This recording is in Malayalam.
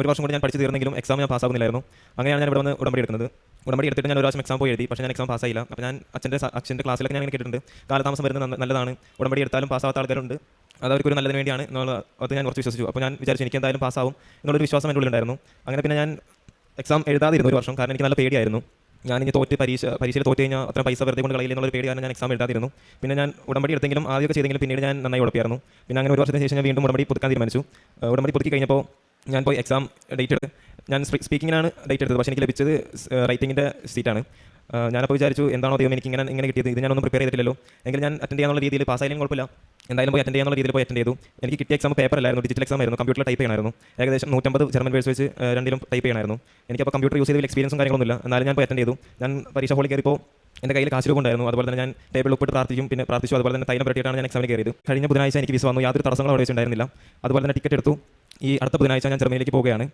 ഒരു വർഷം കൂടി ഞാൻ പഠിച്ചു തീർന്നെങ്കിലും എക്സാം ഞാൻ പാസ്സാകുന്നില്ലായിരുന്നു അങ്ങനെയാണ് ഞാൻ ഇവിടെ വന്ന് ഉടമ്പടി എടുക്കുന്നത്. ഉടമ്പടി എടുത്തിട്ട് ഞാൻ ഒരു പ്രാവശ്യം എക്സാം പോയി എഴുതി പക്ഷേ ഞാൻ എക്സാം പാസ്സായില്ല. അപ്പോൾ ഞാൻ അച്ഛന്റെ അച്ഛന്റെ ക്ലാസ്സിലൊക്കെ ഞാൻ ഇങ്ങനെ കേട്ടിട്ടുണ്ട്. കാലതാമസം വരുന്നത് നല്ലതാണ്. ഉടമ്പടി എടുത്താലും പാസ്സാവാത്ത ആൾക്കാരുണ്ട്. അത് അവർക്കൊരു നല്ലതിന് വേണ്ടിയാണ് എന്നുള്ള അത് ഞാൻ കുറച്ച് വിശ്വസിച്ചു. അപ്പോൾ ഞാൻ വിചാരിച്ചു എനിക്ക് എന്തായാലും പാസ്സാവും എന്നുള്ളൊരു വിശ്വാസം എന്റെ ഉള്ളിലുണ്ടായിരുന്നു. അങ്ങനെ പിന്നെ ഞാൻ എക്സാം എഴുതാതിരുന്നു ഒരു വർഷം. കാരണം എനിക്ക് നല്ല പേടിയായിരുന്നു. ഞാൻ ഇനി തോറ്റ് പരീക്ഷ പരീക്ഷയിൽ തോറ്റ് കഴിഞ്ഞാൽ അത്ര പൈസ വെറുതെ കൊണ്ട് കളയില്ല എന്നുള്ള പേടിയാണ് ഞാൻ എക്സാം എഴുതാതിരുന്നു. പിന്നെ ഞാൻ ഉടമ്പടി എടുത്തെങ്കിലും ആദ്യമൊക്കെ ചെയ്തെങ്കിലും പിന്നീട് ഞാൻ നന്നായി ഉടപ്പിയായിരുന്നു. പിന്നെ അങ്ങനെ ഒരു വർഷത്തിന് ശേഷം ഞാൻ വീണ്ടും ഉടമ്പടി പുതുക്കാൻ തീരുമാനിച്ചു. ഉടമ്പടി പുതുക്കി കഴിഞ്ഞപ്പോൾ ഞാൻ പോയി എക്സാം ഡേറ്റ് എടുത്ത് ഞാൻ സ്പീക്കിങ്ങിനാണ് ഡേറ്റ് എടുത്തത്. പക്ഷേ എനിക്ക് ലഭിച്ചത് റൈറ്റിങ്ങിന്റെ സീറ്റാണ് ഞാനപ്പോൾ വിചാരിച്ചു എന്താണോ ദൈവം എനിക്ക് ഇങ്ങനെ ഇങ്ങനെ കിട്ടിയത്. ഇത് ഞാനൊന്നും പ്രിപ്പയർ ചെയ്തിട്ടില്ലല്ലോ. എങ്കിൽ ഞാൻ അറ്റൻഡ് ചെയ്യാനുള്ള രീതിയിൽ പാസ്സായാലും കുഴപ്പമില്ല. എന്തായാലും പോയി അറ്റൻഡ് ചെയ്യാനുള്ള രീതിയിൽ പോയി അറ്റൻഡ് ചെയ്തു. എനിക്ക് കിട്ടിയ എക്സാം പേപ്പർ അല്ലായിരുന്നു ഡിജിറ്റൽ എക്സാം ആയിരുന്നു. കമ്പ്യൂട്ടറിൽ ടൈപ്പ് ചെയ്യണമായിരുന്നു. ഏകദേശം നൂറ്റമ്പത് ജർമ്മൻ വേഴ്സ് വെച്ച് രണ്ടിലും ടൈപ്പ് ചെയ്യണമായിരുന്നു. എനിക്കപ്പോൾ കമ്പ്യൂട്ടർ യൂസ് ചെയ്തതിൽ എക്സ്പീരിയൻസും കാര്യങ്ങളൊന്നുമില്ല. എന്നാലും ഞാൻ പോയി അറ്റൻഡ് ചെയ്തു. ഞാൻ പരീക്ഷ ഹോളിൽ കയറിപ്പോൾ എന്റെ കയ്യിൽ കാശ് ഉണ്ടായിരുന്നു. അതുപോലെ തന്നെ ഞാൻ ടേബിൾ ഉപ്പിട്ട് പ്രാർത്ഥിക്കും പിന്നെ പ്രാർത്ഥിച്ചു. അതുപോലെ തന്നെ തൈലം പറ്റിയിട്ടാണ് ഞാൻ എക്സാമിന് കയറിയത്. കഴിഞ്ഞ ബുധനാഴ്ച എനിക്ക് വിസ വന്നു. യാതൊരു തടസ്സങ്ങളും അവിടെ വെച്ചിട്ടുണ്ടായിരുന്നില്ല അതുപോലെ തന്നെ ടിക്കറ്റ് എടുത്തു. ഈ അടുത്ത ബുധനാഴ്ച ഞാൻ ജർമ്മനിയിലേക്ക് പോവുകയാണ്.